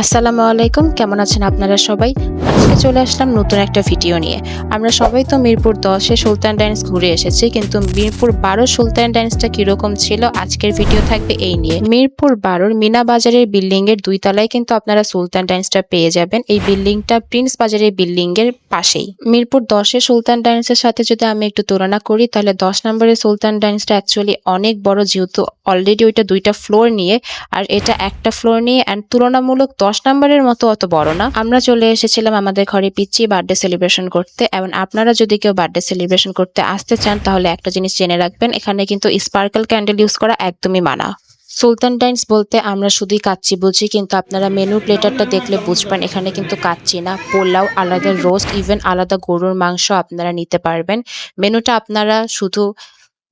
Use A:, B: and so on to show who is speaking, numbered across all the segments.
A: আসসালামু আলাইকুম, কেমন আছেন আপনারা সবাই? আজকে চলে আসলাম নতুন একটা ভিডিও নিয়ে। আমরা সবাই তো মিরপুর দশে সুলতান ডাইন্স ঘুরে এসেছি, কিন্তু মিরপুর বারো সুলতান ডাইন্সটা কীরকম ছিল? আজকের ভিডিও থাকবে এই নিয়ে। মিরপুর বারোর মিনা বাজারের বিল্ডিং এর দুই তলায় কিন্তু আপনারা সুলতান ডাইন্সটা পেয়ে যাবেন। এই বিল্ডিংটা প্রিন্স বাজারের বিল্ডিং এর পাশেই। মিরপুর দশে সুলতান ডাইন্সের সাথে যদি আমি একটু তুলনা করি, তাহলে দশ নম্বরের সুলতান ডাইন্সটা অ্যাকচুয়ালি অনেক বড়, যেহেতু অলরেডি ওইটা দুইটা ফ্লোর নিয়ে, আর এটা একটা ফ্লোর নিয়ে অ্যান্ড তুলনামূলক দশ নম্বরের মতো অত বড় না। আমরা চলে এসেছিলাম আমাদের ঘরে পিচ্ছি বার্থডে সেলিব্রেশন করতে। এবং আপনারা যদি কেউ বার্থডে সেলিব্রেশন করতে আসতে চান, তাহলে একটা জিনিস জেনে রাখবেন, এখানে কিন্তু স্পার্কেল ক্যান্ডেল ইউজ করা একদমই মানা। সুলতান ডাইন্স বলতে আমরা শুধুই কাচ্চি বুঝি, কিন্তু আপনারা মেনু প্লেটারটা দেখলে বুঝবেন, এখানে কিন্তু কাচ্চি না, পোলাও, আলাদা রোস্ট ইভেন আলাদা গরুর মাংস আপনারা নিতে পারবেন। মেনুটা আপনারা শুধু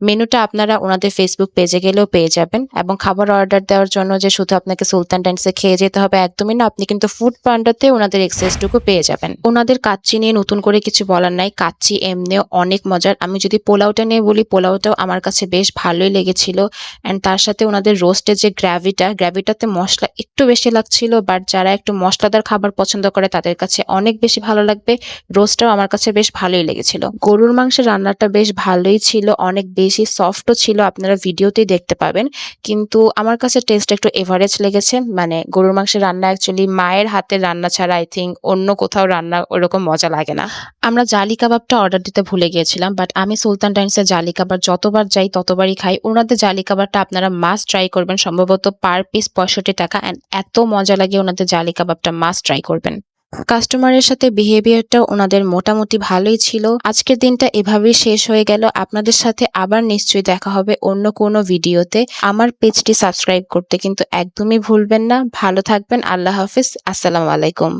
A: মেনুটা আপনারা ওনাদের ফেসবুক পেজে গেলেও পেয়ে যাবেন এবং খাবার অর্ডার দেওয়ার জন্য যে শুধু আপনাকে সুলতান ডাইন্সে খেয়ে যেতে হবে একদমই না, আপনি কিন্তু ফুড পান্ডাতে ওনাদের এক্সেসটুকু পেয়ে যাবেন। ওনাদের কাচ্চি নিয়ে নতুন করে কিছু বলার নাই, কাচ্চি এমনিও অনেক মজার। আমি যদি পোলাওটা নিয়ে বলি, পোলাওটাও আমার কাছে বেশ ভালোই লেগেছিল অ্যান্ড তার সাথে ওনাদের রোস্টের যে গ্র্যাভিটা গ্র্যাভিটাতে মশলা একটু বেশি লাগছিল বাট যারা একটু মশলাদার খাবার পছন্দ করে তাদের কাছে অনেক বেশি ভালো লাগবে। রোস্টটাও আমার কাছে বেশ ভালোই লেগেছিল। গরুর মাংসের রান্নাটা বেশ ভালোই ছিল, অনেক বেশি সফটও ছিল, আপনারা ভিডিওতেই দেখতে পাবেন। কিন্তু আমার কাছে টেস্ট একটু এভারেজ লেগেছে। মানে গরুর মাংসের রান্না অ্যাকচুয়ালি মায়ের হাতের রান্না ছাড়া আই থিঙ্ক অন্য কোথাও রান্না ওরকম মজা লাগে না। আমরা জালি কাবাবটা অর্ডার দিতে ভুলে গিয়েছিলাম বাট আমি সুলতান টাইমসের জালি কাবাব যতবার যাই, ততবারই খাই। ওনাদের জালি কাবাবটা আপনারা মাস্ট ট্রাই করবেন, সম্ভবত পার পিস পঁয়ষট্টি টাকা অ্যান্ড এত মজা লাগে ওনাদের জালি কাবাবটা মাস্ট ট্রাই করবেন। কাস্টমারের সাথে বিহেভিয়ারটা ওনাদের মোটামুটি ভালোই ছিল। আজকের দিনটা এভাবেই শেষ হয়ে গেল। আপনাদের সাথে আবার নিশ্চয়ই দেখা হবে অন্য কোনো ভিডিওতে। আমার পেজটি সাবস্ক্রাইব করতে কিন্তু একদমই ভুলবেন না। ভালো থাকবেন। আল্লাহ হাফিজ। আসসালামু আলাইকুম।